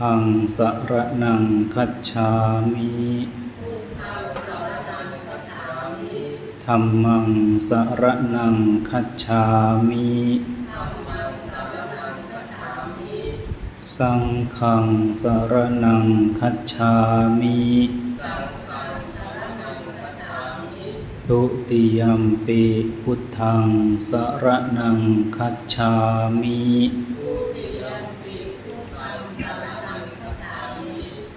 พุทธังสรนังคัจฉามิธัมมังสรนังคัจฉามิสังฆังสรนังคัจฉามิทุติยมปิพุทธังสรนังคัจฉามิ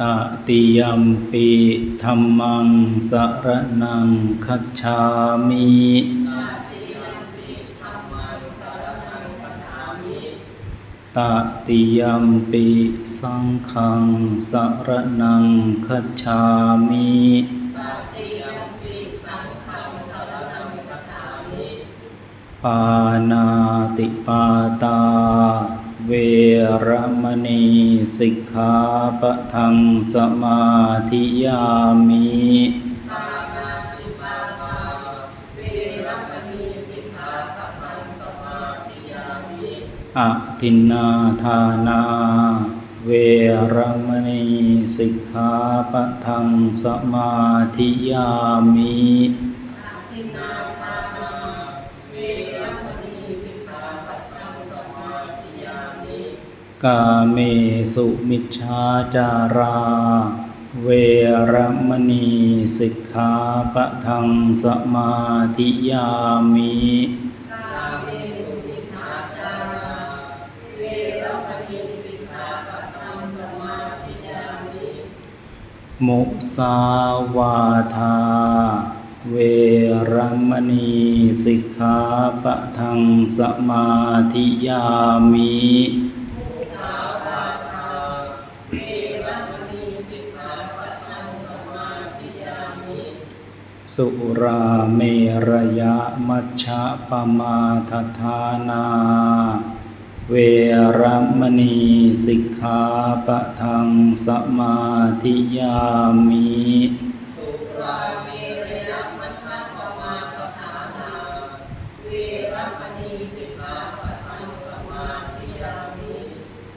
ตติยมปิธรรมังสระนังคัจฉามิตติยมปิสังฆังสระนังคัจฉามิปานาติปาตา เวรมณีสิกขาปะทังสมาธิยามิปานาติปาตาเวรมณีสิกขาปะทังสมาธิยามิอทินนาทานา เวรมณีสิกขาปะทังสมาธิยามิ กาเมสุมิชฌาจารา เวรมณีสิกขาปะทังสมาธิยามิกาเมสุมิจฉาจาราเวรมณีสิขาปะทังสมาธิยามิ มุสาวาทาเวรมณีสิกขาปะทังสมาธิยามิ สุราเมรยะมัชฌะปมาทธานา เวรมณีสิกขาปะทังสมาธิยามิ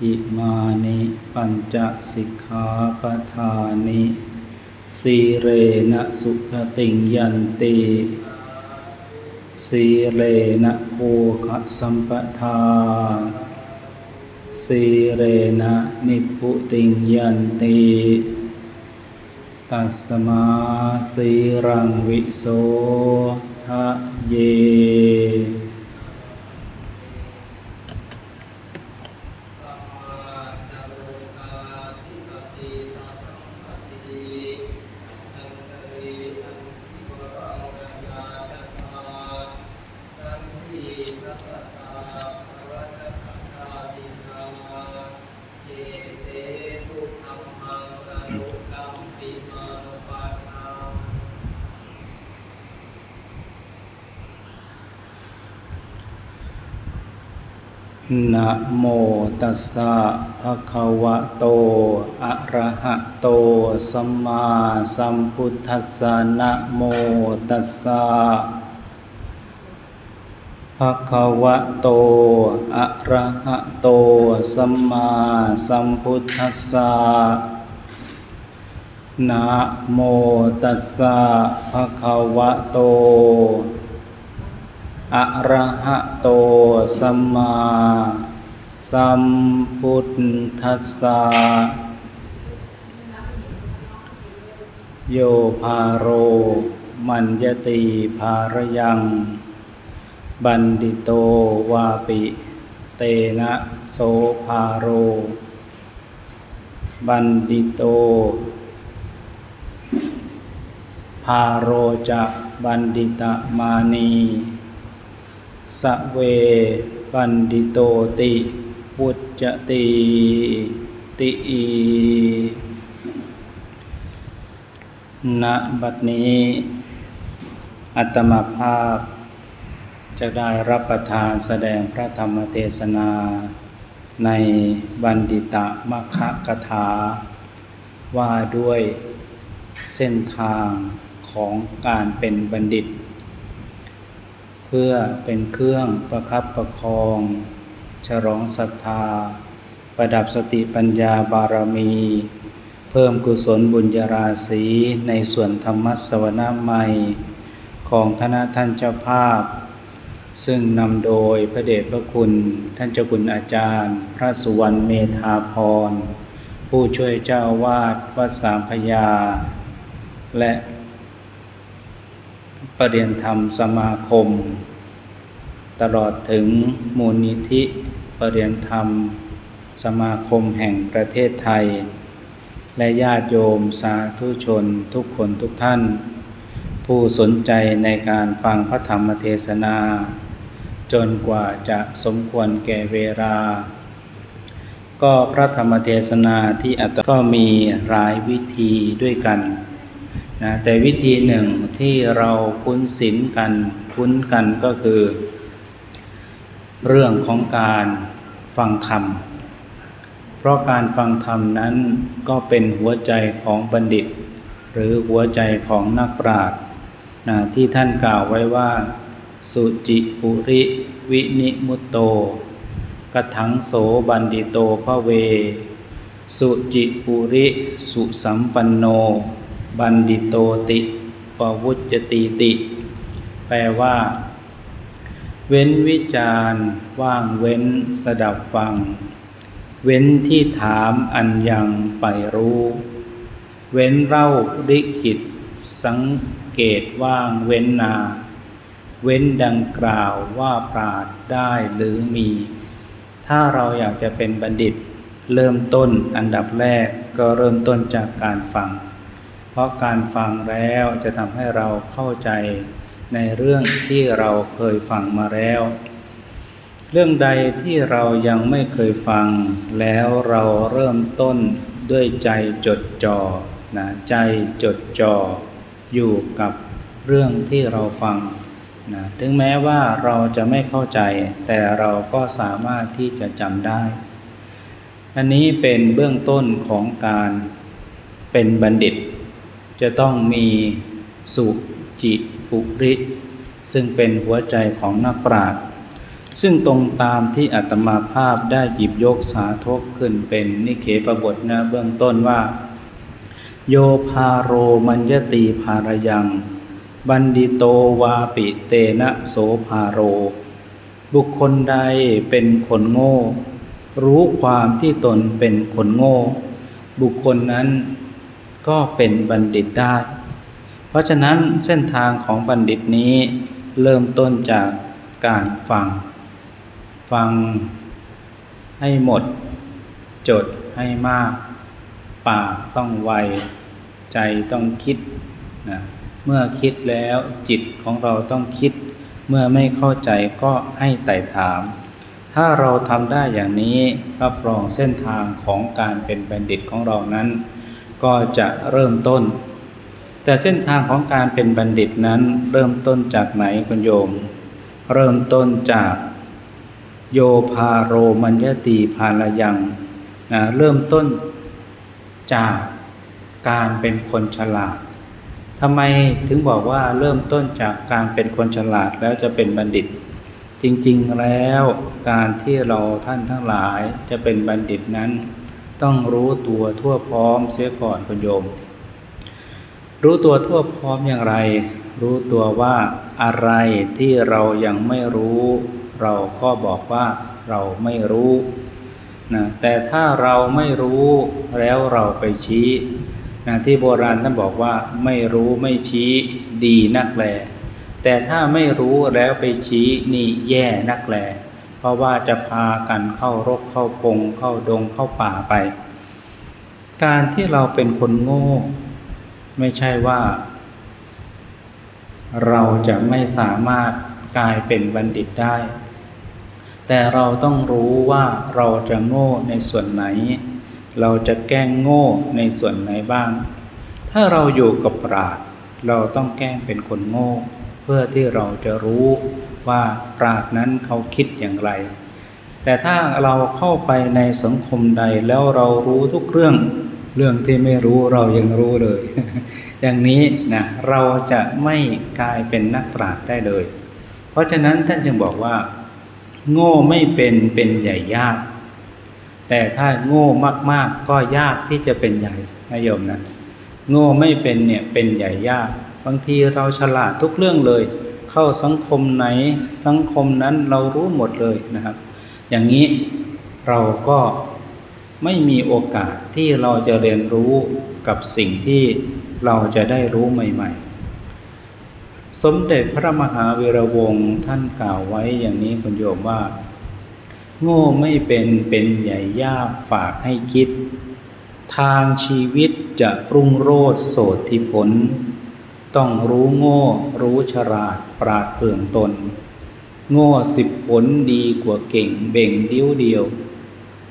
อิมานิปัญจสิกขาปทานิ สีเรนะสุขติงยันติสีเรนะโภคสัมปทาสีเรนะนิพุติงยันติตัสมาสีรังวิโสทะเย โมตัสสะภะคะวะโต อะระหะโต สัมมาสัมพุทธัสสะนะโมตัสสะภะคะวะโต อะระหะโต สัมมาสัมพุทธัสสะนะโมตัสสะภะคะวะโต อะระหะโต สัมมา สัมพุทธัสสะโยภาโร มัญญติภารยัง บันดิโตวาปิ เตนะโสภาโร บันดิโต ภาโรจะบันดิตมานีสะเวปันดิโตติ ปุจจติติณบัดนี้ อัตมาภาพ จะได้รับประทานแสดงพระธรรมเทศนาในบัณฑิตมคกถา ว่าด้วยเส้นทางของการเป็นบัณฑิต เพื่อเป็นเครื่องประคับประคอง ฉลองศรัทธา ประดับสติปัญญาบารมี เพิ่มกุศลบุญญาราศีในส่วนธรรมสวนาใหม่ ของคณะท่านเจ้าภาพ ซึ่งนำโดยพระเดชพระคุณ ท่านเจ้าคุณอาจารย์ พระสุวรรณเมธาพร ผู้ช่วยเจ้าวาดวัดสามพยา และประเรียนธรรมสมาคม ตลอดถึงมูลนิธิประเรียนธรรม สมาคมแห่งประเทศไทย และญาติโยมสาธุชนทุกคนทุกท่าน ผู้สนใจในการฟังพระธรรมเทศนา จนกว่าจะสมควรแก่เวลา ก็พระธรรมเทศนาที่อัตก็มีหลายวิธีด้วยกันนะแต่วิธีหนึ่งที่เราคุ้นศีลกันคุ้นกันก็คือ เรื่องของการฟังธรรม เพราะการฟังธรรมนั้นก็เป็นหัวใจของบัณฑิต หรือหัวใจของนักปราชญ์ที่ท่านกล่าวไว้ว่า สุจิปุริวินิมุตโตกถังโสบันดิโตพระเว สุจิปุริสุสัมปันโน บันดิโตติปวุจจติติ แปลว่า เว้นวิจารณ์ว่างเว้นสดับฟัง เว้นที่ถามอันยังไปรู้ เว้นเล่าริขิตสังเกตว่างเว้นนา เว้นดังกล่าวว่าปราดได้หรือมี ถ้าเราอยากจะเป็นบัณฑิต เริ่มต้นอันดับแรกก็เริ่มต้นจากการฟัง เพราะการฟังแล้วจะทำให้เราเข้าใจ ในเรื่องที่เราเคยฟังมาแล้ว เรื่องใดที่เรายังไม่เคยฟัง แล้วเราเริ่มต้นด้วยใจจดจ่อนะใจจดจ่ออยู่กับเรื่องที่เราฟังนะถึงแม้ว่าเราจะไม่เข้าใจ แต่เราก็สามารถที่จะจำได้ อันนี้เป็นเบื้องต้นของการเป็นบัณฑิต จะต้องมีสุจิ ปุริ ซึ่งเป็นหัวใจของนักปราชญ์ซึ่งตรงตามที่อาตมาภาพได้หยิบยกสาธกขึ้นเป็นนิเคปบทนะเบื้องต้นว่า โยพาโรมัญญตีภารยัง บันดิโตวาปิเตนะโสภาโร บุคคลใดเป็นคนโง่ รู้ความที่ตนเป็นคนโง่ บุคคลนั้นก็เป็นบัณฑิตได้ เพราะฉะนั้นเส้นทางของบัณฑิตนี้เริ่มต้นจากการฟัง ฟังให้หมด จดให้มาก ปากต้องไว ใจต้องคิดนะเมื่อคิดแล้วจิตของเราต้องคิด เมื่อไม่เข้าใจก็ให้ไต่ถาม ถ้าเราทำได้อย่างนี้รับรองเส้นทางของการเป็นบัณฑิตของเรานั้น ก็จะเริ่มต้น แต่เส้นทางของการเป็นบัณฑิตนั้นเริ่มต้นจากไหนคุณโยม เริ่มต้นจากโยพาโรมัญญตีภาลยังนะเริ่มต้นจากการเป็นคนฉลาดทำไมถึงบอกว่าเริ่มต้นจากการเป็นคนฉลาดแล้วจะเป็นบัณฑิต จริงๆแล้วการที่เราท่านทั้งหลายจะเป็นบัณฑิตนั้น ต้องรู้ตัวทั่วพร้อมเสียก่อนคุณโยม รู้ตัวทั่วพร้อมอย่างไร รู้ตัวว่าอะไรที่เรายังไม่รู้ เราก็บอกว่าเราไม่รู้นะแต่ถ้าเราไม่รู้แล้วเราไปชี้นะที่โบราณท่านบอกว่าไม่รู้ไม่ชี้ดีนักแล แต่ถ้าไม่รู้แล้วไปชี้นี่แย่นักแล เพราะว่าจะพากันเข้ารกเข้าปงเข้าดงเข้าป่าไป การที่เราเป็นคนโง่ ไม่ใช่ว่า เราจะไม่สามารถกลายเป็นบัณฑิตได้ แต่เราต้องรู้ว่าเราจะโง่ในส่วนไหน เราจะแกล้งโง่ในส่วนไหนบ้าง ถ้าเราอยู่กับปราดเราต้องแกล้งเป็นคนโง่ เพื่อที่เราจะรู้ว่าปราดนั้นเขาคิดอย่างไร แต่ถ้าเราเข้าไปในสังคมใดแล้วเรารู้ทุกเรื่อง เรื่องที่ไม่รู้เรายังรู้เลย อย่างนี้นะเราจะไม่กลายเป็นนักปราชญ์ได้เลย เพราะฉะนั้นท่านจึงบอกว่า โง่ไม่เป็นเป็นใหญ่ยาก แต่ถ้าโง่มากๆก็ยากที่จะเป็นใหญ่นะโยมนะโง่ไม่เป็นเนี่ยเป็นใหญ่ยาก บางทีเราฉลาดทุกเรื่องเลย เข้าสังคมไหนสังคมนั้นเรารู้หมดเลยนะครับ อย่างนี้เราก็ ไม่มีโอกาสที่เราจะเรียนรู้กับสิ่งที่เราจะได้รู้ใหม่ ๆ สมเด็จพระมหาวีระวงศ์ท่านกล่าวไว้อย่างนี้คุณโยมว่า โง่ไม่เป็นเป็นใหญ่ยากฝากให้คิด ทางชีวิตจะรุ่งโรจน์โสธิผล ต้องรู้โง่รู้ฉลาดปราดเปรื่องตน โง่สิบผลดีกว่าเก่งเบ่งเดียวเดียว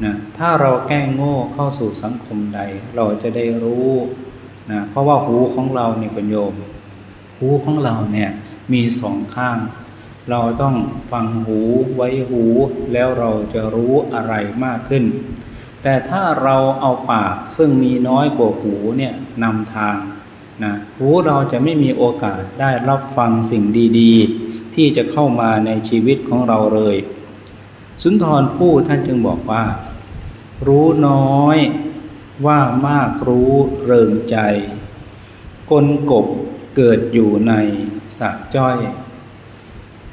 นะถ้าเราแกล้งโง่เข้าสู่สังคมใด เราจะได้รู้นะเพราะว่าหูของเราเนี่ยคุณโยม หูของเราเนี่ยมีสองข้าง เราต้องฟังหูไว้หูแล้วเราจะรู้อะไรมากขึ้น แต่ถ้าเราเอาปากซึ่งมีน้อยกว่าหูเนี่ยนำทางนะหูเราจะไม่มีโอกาสได้รับฟังสิ่งดี ๆ ที่จะเข้ามาในชีวิตของเราเลย สุนทรผู้ท่านจึงบอกว่า รู้น้อยว่ามากรู้เริงใจ กลกบเกิดอยู่ในสะจ้อย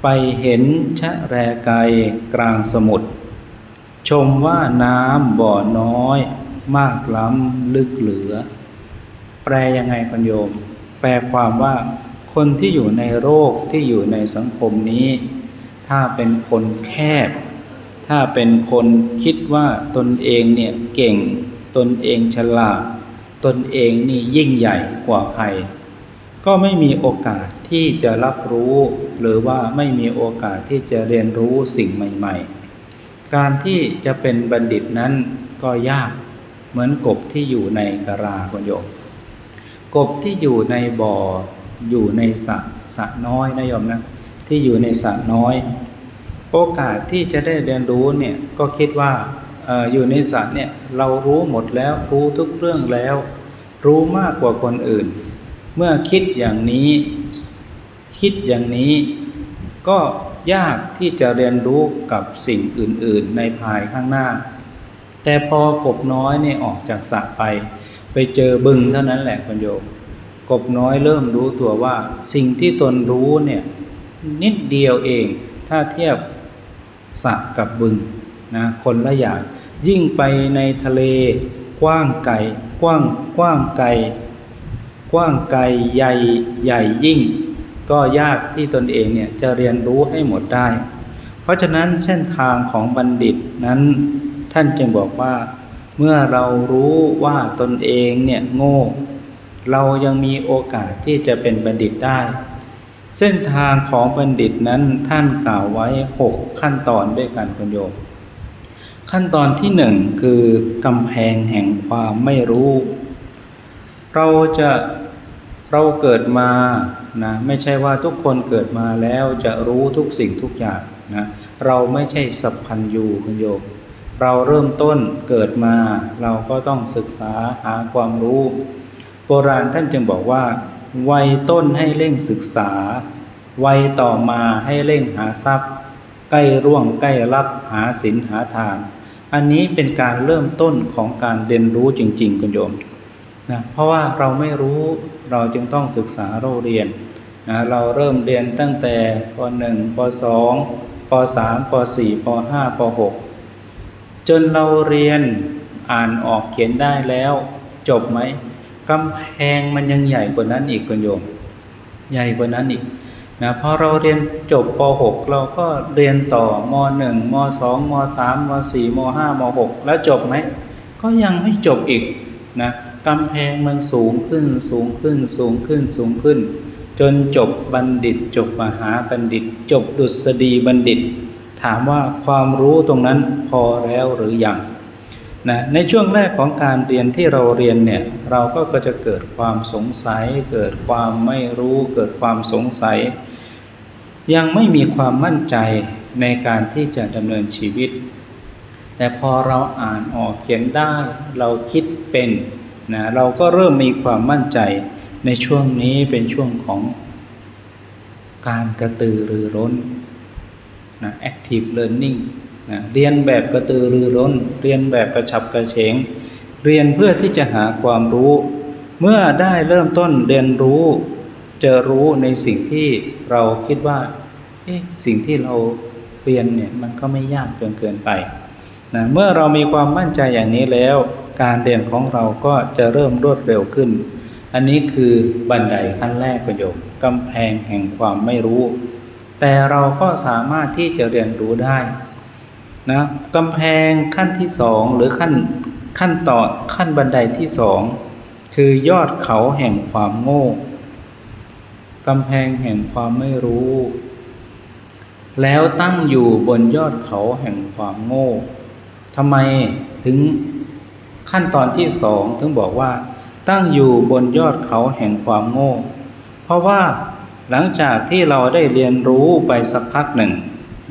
ไปเห็นชะแรไกลกลางสมุทรชมว่าน้ำบ่อน้อย มากล้ำลึกเหลือ แปลยังไงคุณโยม แปลความว่าคนที่อยู่ในโรคที่อยู่ในสังคมนี้ ถ้าเป็นคนแคบ ถ้าเป็นคนคิดว่าตนเองเนี่ยเก่ง ตนเองฉลาด ตนเองนี่ยิ่งใหญ่กว่าใคร ก็ไม่มีโอกาสที่จะรับรู้ หรือว่าไม่มีโอกาสที่จะเรียนรู้สิ่งใหม่ ๆ การที่จะเป็นบัณฑิตนั้นก็ยากเหมือนกบที่อยู่ในกระลาคุณโยมกบที่อยู่ในบ่ออยู่ในสระสระน้อยนะโยมนะที่อยู่ในสระน้อย โอกาสที่จะได้เรียนรู้เนี่ยก็คิดว่าออยู่ในสระเนี่ยเรารู้หมดแล้วรู้ทุกเรื่องแล้ว รู้มากกว่าคนอื่น เมื่อคิดอย่างนี้ คิดอย่างนี้ ก็ยากที่จะเรียนรู้กับสิ่งอื่น ๆ ในภายข้างหน้า แต่พอกบน้อยเนี่ยออกจากสระไป ไปเจอบึงเท่านั้นแหละคุณโยมกบน้อยเริ่มรู้ตัวว่า สิ่งที่ตนรู้เนี่ยนิดเดียวเองถ้าเทียบ สระกับบึงนะคนละอย่าง ยิ่งไปในทะเล กว้างไกลกว้างกว้างไกลกว้างไกลใหญ่ใหญ่ยิ่ง ก็ยากที่ตนเองเนี่ยจะเรียนรู้ให้หมดได้ เพราะฉะนั้นเส้นทางของบัณฑิตนั้นท่านจึงบอกว่า เมื่อเรารู้ว่าตนเองเนี่ยโง่ เรายังมีโอกาสที่จะเป็นบัณฑิตได้ เส้นทางของบัณฑิตนั้นท่านกล่าวไว้หกขั้นตอนด้วยกันคุณโยม ขั้นตอนที่หนึ่งคือกำแพงแห่งความไม่รู้ เราจะเราเกิดมานะไม่ใช่ว่าทุกคนเกิดมาแล้วจะรู้ทุกสิ่งทุกอย่างนะเราไม่ใช่สัพพัญญูคุณโยมเราเริ่มต้นเกิดมา เราก็ต้องศึกษาหาความรู้ โบราณท่านจึงบอกว่า วัยต้นให้เร่งศึกษา วัยต่อมาให้เร่งหาทรัพย์ ใกล้ร่วงใกล้รับหาศีลหาทาน อันนี้เป็นการเริ่มต้นของการเรียนรู้จริง ๆ คุณโยมนะเพราะว่าเราไม่รู้เราจึงต้องศึกษาเราเรียนนะเราเริ่มเรียนตั้งแต่ป .1 ป .2 ป .3 ป .4 ป .5 ป .6 จนเราเรียนอ่านออกเขียนได้แล้ว จบไหม กำแพงมันยังใหญ่กว่านั้นอีกคุณโยม ใหญ่กว่านั้นอีกนะพอเราเรียนจบป .6 เราก็เรียนต่อม .1 ม .2 ม .3 ม .4 ม .5 ม .6 แล้วจบไหม ก็ยังไม่จบอีกนะกำแพงมันสูงขึ้นสูงขึ้นสูงขึ้นสูงขึ้น จนจบบัณฑิต จบมหาบัณฑิต จบดุษฎีบัณฑิต ถามว่าความรู้ตรงนั้นพอแล้วหรือยัง นะในช่วงแรกของการเรียนที่เราเรียนเนี่ยเราก็ก็จะเกิดความสงสัย เกิดความไม่รู้ เกิดความสงสัย ยังไม่มีความมั่นใจในการที่จะดำเนินชีวิต แต่พอเราอ่านออกเขียนได้ เราคิดเป็นนะเราก็เริ่มมีความมั่นใจในช่วงนี้เป็นช่วงของการกระตือรือร้นนะ active learning นะเรียนแบบกระตือรือร้น เรียนแบบกระฉับกระเฉง เรียนเพื่อที่จะหาความรู้ เมื่อได้เริ่มต้นเรียนรู้ จะรู้ในสิ่งที่เราคิดว่าเอ๊ะสิ่งที่เราเรียนเนี่ยมันก็ไม่ยากจนเกินไปนะเมื่อเรามีความมั่นใจอย่างนี้แล้ว การเรียนของเราก็จะเริ่มรวดเร็วขึ้น อันนี้คือบันไดขั้นแรกประโยคกำแพงแห่งความไม่รู้ แต่เราก็สามารถที่จะเรียนรู้ได้ นะกำแพงขั้นที่สองหรือขั้นขั้นต่อขั้นบันไดที่สองคือยอดเขาแห่งความโง่กำแพงแห่งความไม่รู้ แล้วตั้งอยู่บนยอดเขาแห่งความโง่ทำไมถึงขั้นตอนที่สองถึงบอกว่า ตั้งอยู่บนยอดเขาแห่งความโง่ เพราะว่าหลังจากที่เราได้เรียนรู้ไปสักพักหนึ่ง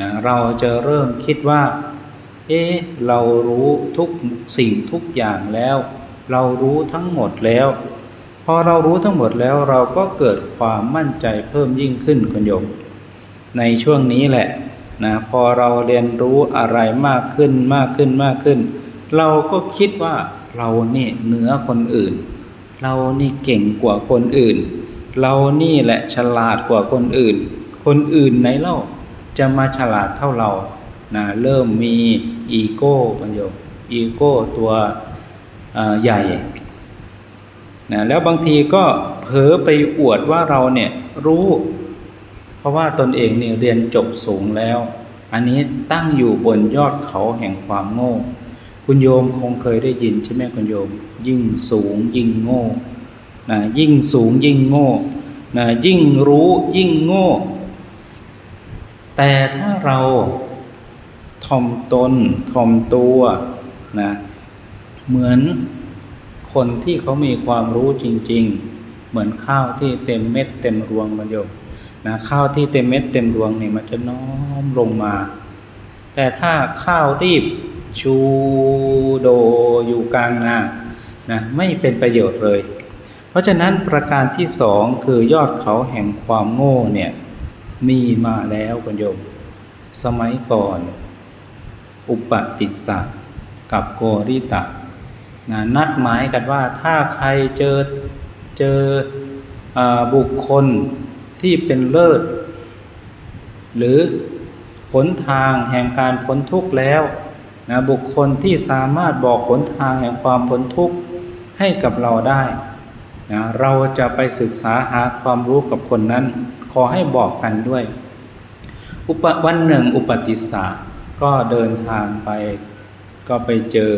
นะเราจะเริ่มคิดว่า เอ๊ะเรารู้ทุกสิ่งทุกอย่างแล้ว เรารู้ทั้งหมดแล้ว พอเรารู้ทั้งหมดแล้วเราก็เกิดความมั่นใจเพิ่มยิ่งขึ้นคุณโยม ในช่วงนี้แหละนะพอเราเรียนรู้อะไรมากขึ้นมากขึ้นมากขึ้น เราก็คิดว่าเรานี่เหนือคนอื่น เรานี่เก่งกว่าคนอื่น เรานี่แหละฉลาดกว่าคนอื่น คนอื่นไหนเล่า จะมาฉลาดเท่าเรานะเริ่มมีอีโก้ประโยชน์อีโก้ตัวใหญ่นะแล้วบางทีก็เผลอไปอวดว่าเราเนี่ยรู้ เพราะว่าตนเองเนี่ยเรียนจบสูงแล้ว อันนี้ตั้งอยู่บนยอดเขาแห่งความโง่ คุณโยมคงเคยได้ยินใช่ไหมคุณโยม ยิ่งสูงยิ่งโง่นะยิ่งสูงยิ่งโง่นะยิ่งรู้ยิ่งโง่ แต่ถ้าเราทอมตนทอมตัวนะเหมือนคนที่เขามีความรู้จริง ๆ เหมือนข้าวที่เต็มเม็ดเต็มรวงมันโยมนะข้าวที่เต็มเม็ดเต็มรวงเนี่ยมันจะน้อมลงมา แต่ถ้าข้าวรีบชูโดอยู่กลางนานะไม่เป็นประโยชน์เลย เพราะฉะนั้นประการที่สองคือยอดเขาแห่งความโง่เนี่ย มีมาแล้วคุณโยม สมัยก่อน อุปติสสะกับโกริตะนะนัดหมายกันว่าถ้าใครเจอเจออบุคคลที่เป็นเลิศ หรือหนทางแห่งการพ้นทุกข์แล้วนะบุคคลที่สามารถบอกหนทางแห่งความพ้นทุกข์ให้กับเราได้นะเราจะไปศึกษาหาความรู้กับคนนั้น ขอให้บอกกันด้วย อุปวันหนึ่งอุปติสสะก็เดินทางไป ก็ไปเจอ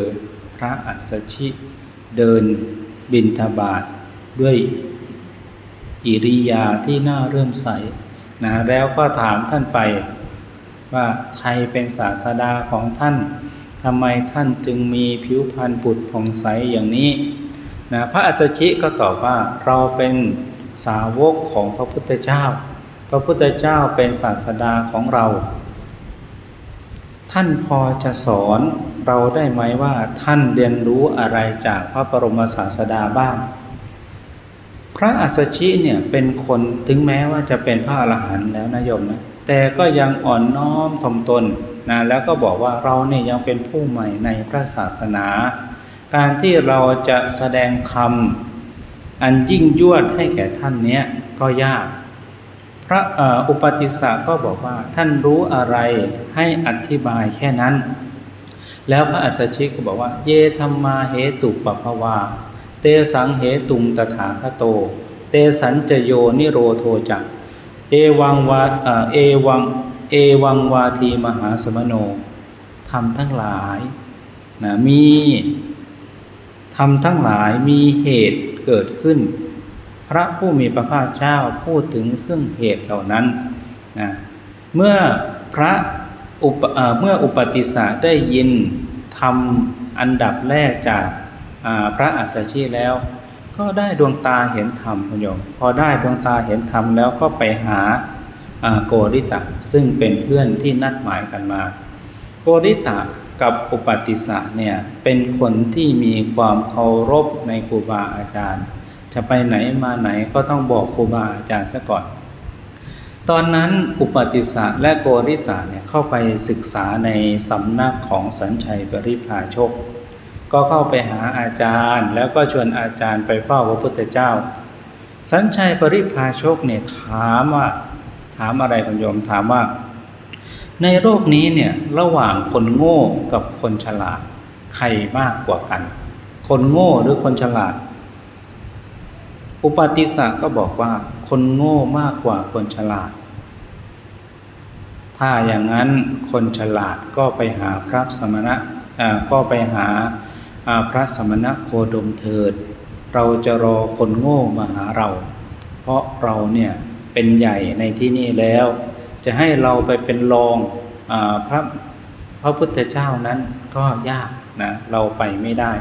พระอัสสชิเดินบินทบาทด้วยอิริยาที่น่าเริ่มใสนะแล้วก็ถามท่านไปว่าใครเป็นศาสดาของท่านทำไมท่านจึงมีผิวพรรณผุดผ่องใสอย่างนี้นะพระอัสสชิก็ตอบว่าเราเป็น สาวกของพระพุทธเจ้า พระพุทธเจ้าเป็นศาสดาของเรา ท่านพอจะสอนเราได้ไหมว่าท่านเรียนรู้อะไรจากพระบรมศาสดาบ้าง พระอัสสชิเนี่ยเป็นคนถึงแม้ว่าจะเป็นพระอรหันต์แล้วนะโยมนะแต่ก็ยังอ่อนน้อมถ่อมตนนะแล้วก็บอกว่าเราเนี่ยยังเป็นผู้ใหม่ในพระศาสนา การที่เราจะแสดงคำ อันยิ่งยวดให้แก่ท่านเนี้ยก็ยาก พระอ,อุปติสสะก็บอกว่าท่านรู้อะไรให้อธิบายแค่นั้น แล้วพระอัสสชิก็บอกว่า เยธรรมาเหตุปปภวา เตสังเหตุงตถาคโต เตสัญจโยนิโรโทจักเอวังวาเอ่อเอวังเอวังวาทีมหาสมโนทำทั้งหลายนะมีทำทั้งหลายมีเหตุ เกิดขึ้น พระผู้มีพระภาคเจ้าพูดถึงเรื่องเหตุเหล่านั้นนะเมื่อพระอุปเมื่ออุปติสสะได้ยินทำอันดับแรกจากพระอัสสชิแล้ว ก็ได้ดวงตาเห็นธรรมคุณโยมพอได้ดวงตาเห็นธรรมแล้วก็ไปหาอ่าโกริตะซึ่งเป็นเพื่อนที่นัดหมายกันมา โกริตะ กับอุปติสสะเนี่ยเป็นคนที่มีความเคารพในครูบาอาจารย์ จะไปไหนมาไหนก็ต้องบอกครูบาอาจารย์ซะก่อน ตอนนั้นอุปติสสะและโกริตะเนี่ยเข้าไปศึกษาในสำนักของสัญชัยปริภาชก ก็เข้าไปหาอาจารย์ แล้วก็ชวนอาจารย์ไปเฝ้าพระพุทธเจ้า สัญชัยปริภาชกเนี่ยถามว่าถามอะไรคุณโยมถามว่า ในโลกนี้เนี่ยระหว่างคนโง่กับคนฉลาด ใครมากกว่ากัน คนโง่หรือคนฉลาด อุปติสสะก็บอกว่า คนโง่มากกว่าคนฉลาด ถ้าอย่างนั้นคนฉลาดก็ไปหาพระสมณะอ่าก็ไปหาพระสมณะโคดมเถิด เราจะรอคนโง่มาหาเรา เพราะเราเนี่ยเป็นใหญ่ในที่นี่แล้ว จะให้เราไปเป็นรองอพระพระพุทธเจ้านั้นก็ยากนะเราไปไม่ได้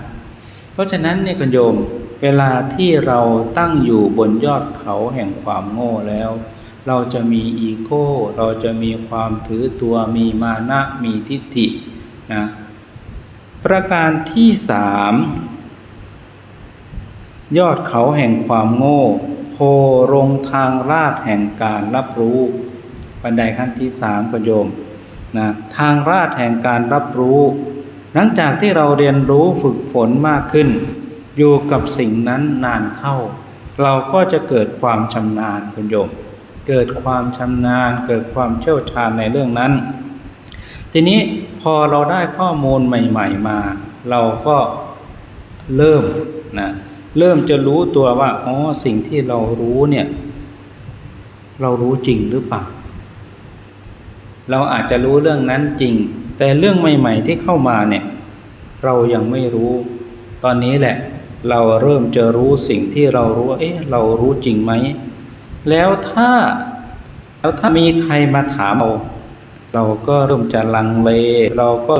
เพราะฉะนั้นเนี่ยคุณโยมเวลาที่เราตั้งอยู่บนยอดเขาแห่งความโง่แล้ว เราจะมีอีโก้ เราจะมีความถือตัวมีมานะมีทิฏฐินะประการที่สามยอดเขาแห่งความโง่โพลงทางลาดแห่งการรับรู้ บันไดขั้นที่สามคุณโยมนะทางลาดแห่งการรับรู้ หลังจากที่เราเรียนรู้ฝึกฝนมากขึ้น อยู่กับสิ่งนั้นนานเข้า เราก็จะเกิดความชำนาญคุณโยม เกิดความชำนาญ เกิดความเชี่ยวชาญในเรื่องนั้น ทีนี้พอเราได้ข้อมูลใหม่ ๆมา เราก็เริ่มนะเริ่มจะรู้ตัวว่าอ๋อสิ่งที่เรารู้เนี่ย เรารู้จริงหรือเปล่า เราอาจจะรู้เรื่องนั้นจริง แต่เรื่องใหม่ ๆ ที่เข้ามาเนี่ย เรายังไม่รู้ ตอนนี้แหละ เราเริ่มจะรู้สิ่งที่เรารู้เอ๊ะเรารู้จริงไหม แล้วถ้าแล้วถ้ามีใครมาถามเรา เราก็เริ่มจะลังเล เราก็